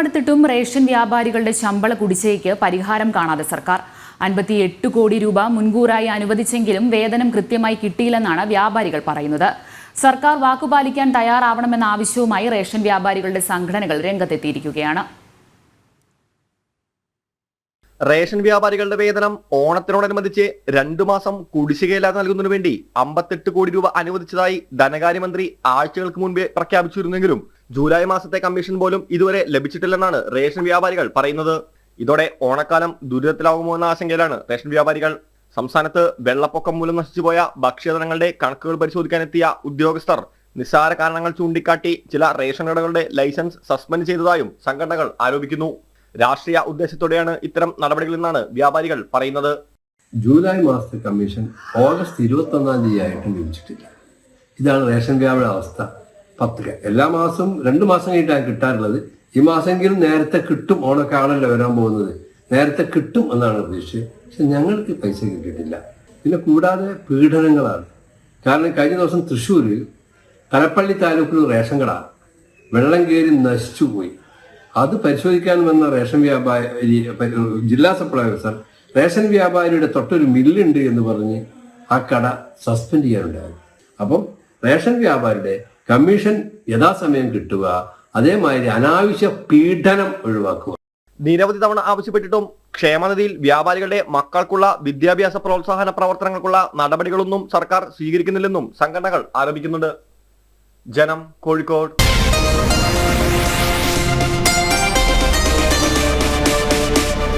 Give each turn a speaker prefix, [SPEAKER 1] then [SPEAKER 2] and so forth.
[SPEAKER 1] കാലമെടുത്തിട്ടും ration വ്യാപാരികളുടെ ശമ്പള കുടിശ്ശികയ്ക്ക് പരിഹാരം കാണാതെ സർക്കാർ. അൻപത്തി എട്ട് കോടി രൂപ മുൻകൂറായി അനുവദിച്ചെങ്കിലും വേതനം കൃത്യമായി കിട്ടിയില്ലെന്നാണ് വ്യാപാരികൾ പറയുന്നത്. സർക്കാർ വാക്കുപാലിക്കാൻ തയ്യാറാവണമെന്ന ആവശ്യവുമായി റേഷൻ വ്യാപാരികളുടെ സംഘടനകൾ രംഗത്തെത്തിയിരിക്കുകയാണ്.
[SPEAKER 2] റേഷൻ വ്യാപാരികളുടെ വേതനം ഓണത്തിനോടനുബന്ധിച്ച് രണ്ടു മാസം കുടിശ്ശികയില്ലാതെ നൽകുന്നതിനു വേണ്ടി അമ്പത്തെട്ട് കോടി രൂപ അനുവദിച്ചതായി ധനകാര്യമന്ത്രി ആഴ്ചകൾക്ക് മുൻപേ പ്രഖ്യാപിച്ചിരുന്നെങ്കിലും ജൂലൈ മാസത്തെ കമ്മീഷൻ പോലും ഇതുവരെ ലഭിച്ചിട്ടില്ലെന്നാണ് റേഷൻ വ്യാപാരികൾ പറയുന്നത്. ഇതോടെ ഓണക്കാലം ദുരിതത്തിലാകുമോ എന്ന ആശങ്കയിലാണ് റേഷൻ വ്യാപാരികൾ. സംസ്ഥാനത്ത് വെള്ളപ്പൊക്കം മൂലം നശിച്ചുപോയ ഭക്ഷ്യധനങ്ങളുടെ കണക്കുകൾ പരിശോധിക്കാനെത്തിയ ഉദ്യോഗസ്ഥർ നിസ്സാര കാരണങ്ങൾ ചൂണ്ടിക്കാട്ടി ചില റേഷൻ കടകളുടെ ലൈസൻസ് സസ്പെൻഡ് ചെയ്തതായും സംഘടനകൾ ആരോപിക്കുന്നു. രാഷ്ട്രീയ ഉദ്ദേശത്തോടെയാണ് ഇത്തരം നടപടികളെന്നാണ് വ്യാപാരികൾ പറയുന്നത്.
[SPEAKER 3] ജൂലൈ മാസത്തെ കമ്മീഷൻ ഓഗസ്റ്റ് ഇരുപത്തി ഒന്നാം തീയതി ആയിട്ടും ലഭിച്ചിട്ടില്ല ഇതാണ് റേഷൻ വ്യാപാര അവസ്ഥ. പത്ത് എല്ലാ മാസവും രണ്ട് മാസം കഴിഞ്ഞിട്ടാണ് കിട്ടാറുള്ളത്. ഈ മാസമെങ്കിലും നേരത്തെ കിട്ടും ഓണൊക്കെ ആണല്ലോ വരാൻ പോകുന്നത്. നേരത്തെ കിട്ടും എന്നാണ് പ്രതീക്ഷിച്ചത്. പക്ഷെ ഞങ്ങൾക്ക് പൈസ കിട്ടിയിട്ടില്ല. പിന്നെ കൂടാതെ പീഡനങ്ങളാണ്. കാരണം കഴിഞ്ഞ ദിവസം തൃശ്ശൂർ തലപ്പള്ളി താലൂക്കിൽ റേഷൻ കട വെള്ളം കയറി നശിച്ചുപോയി അത് പരിശോധിക്കാൻ വന്ന റേഷൻ വ്യാപാരി ജില്ലാ സപ്ലൈ ഓഫീസർ റേഷൻ വ്യാപാരിയുടെ തൊട്ടൊരു മില്ലുണ്ട് എന്ന് പറഞ്ഞ് ആ കട സസ്പെൻഡ് ചെയ്യാനുണ്ടായി അപ്പം റേഷൻ വ്യാപാരിയുടെ കമ്മീഷൻ യഥാസമയം കിട്ടുക അതേമാതിരി അനാവശ്യ പീഡനം ഒഴിവാക്കുക.
[SPEAKER 2] നിരവധി തവണ ആവശ്യപ്പെട്ടിട്ടും ക്ഷേമനിധിയിൽ വ്യാപാരികളുടെ മക്കൾക്കുള്ള വിദ്യാഭ്യാസ പ്രോത്സാഹന പ്രവർത്തനങ്ങൾക്കുള്ള നടപടികളൊന്നും സർക്കാർ സ്വീകരിക്കുന്നില്ലെന്നും സംഘടനകൾ ആരോപിക്കുന്നുണ്ട്. ജനം കോഴിക്കോട്